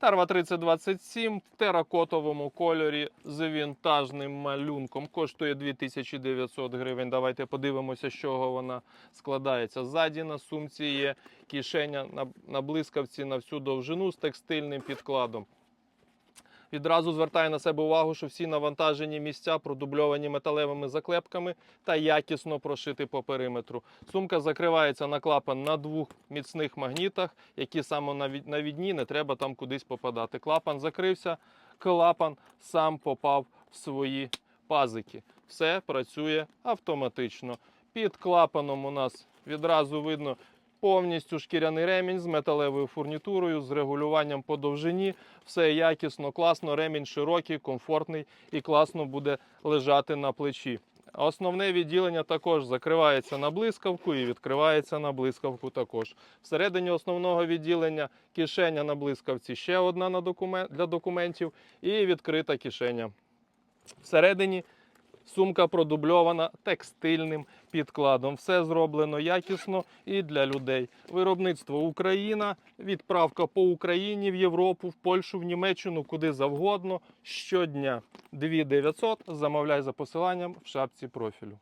Тарва 3027 в теракотовому кольорі з вінтажним малюнком. Коштує 2900 гривень. Давайте подивимося, з чого вона складається. Ззаді на сумці є кишеня на, блискавці на всю довжину з текстильним підкладом. Відразу звертаю на себе увагу, що всі навантажені місця продубльовані металевими заклепками та якісно прошиті по периметру. Сумка закривається на клапан на двох міцних магнітах, які самонавідні, не треба там кудись попадати. Клапан закрився, клапан сам попав в свої пазики. Все працює автоматично. Під клапаном у нас відразу видно повністю шкіряний ремінь з металевою фурнітурою, з регулюванням по довжині. Все якісно, класно, ремінь широкий, комфортний і класно буде лежати на плечі. Основне відділення також закривається на блискавку і відкривається на блискавку також. Всередині основного відділення кишеня на блискавці ще одна для документів і відкрита кишеня. Всередині сумка продубльована текстильним підкладом. Все зроблено якісно і для людей. Виробництво Україна, відправка по Україні в Європу, в Польщу, в Німеччину, куди завгодно щодня. 2900 замовляй за посиланням в шапці профілю.